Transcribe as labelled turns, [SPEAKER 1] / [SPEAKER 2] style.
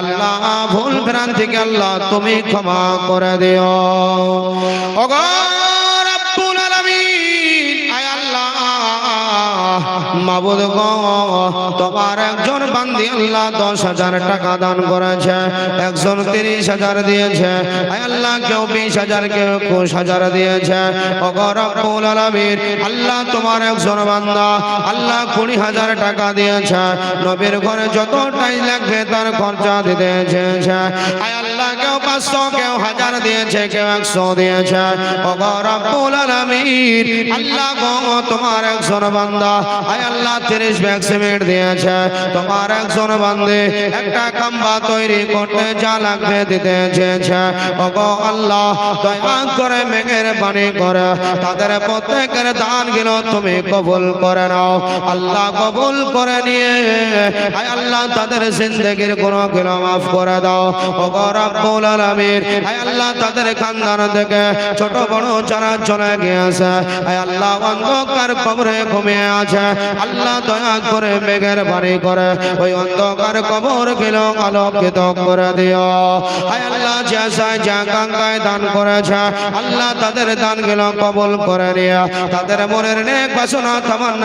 [SPEAKER 1] আল্লাহ ভুল ভ্রান্তিকে আল্লাহ তুমি ক্ষমা করে দিও। ওগো মাবুদ গো, তোমার একজন বান্দি আল্লাহ দশ হাজার টাকা দান করেছে, একজন তিরিশ হাজার দিয়েছে আল্লাহ কেউ বিশ হাজার, কেউ একুশ হাজার দিয়েছে। ওগো রব্বুল আল্লাহ তোমার একজন বান্দা, আল্লাহ কুড়ি হাজার টাকা দিয়েছে, নবীর ঘরে যতটাই লাগবে তার খরচা দিতে চেয়েছে। আয় আল্লাহ কেউ পাঁচশো, কেউ হাজার দিয়েছে, কেউ একশো দিয়েছে। আল্লাহ তোমার একজন বান্দা। আয় আল্লাহ, তিরিশ দিয়েছে। তোমার একজন বান্দে একটা তৈরি করতে যা লাগবে দিতে চেয়েছে। আল্লাহ করে মেঘের পানি করে। তাদের প্রত্যেকের তুমি কবুল করে নাও। আল্লাহ কবুল করে নিয়ে, আয় আল্লাহ, তাদের জিন্দগির কোনো মাফ করে দাও। রব্বুল আলামিন। আয় আল্লাহ, তাদের খানদান থেকে ছোট বড় যারা চলে গিয়েছে আয় আল্লাহ, অন্ধকার কবরে ঘুমিয়ে আছে। আল্লাহ দয়া করে মেঘের বাড়ি করে ওই অন্ধকার কবর গেল আলোকিত করে দিও। আয় আল্লাহ জেসায় যা গঙ্গায় দান করেছে, আল্লাহ তাদের দান গেল কবুল করে নিয়ে তাদের মনের নেক বাসনা তামান্না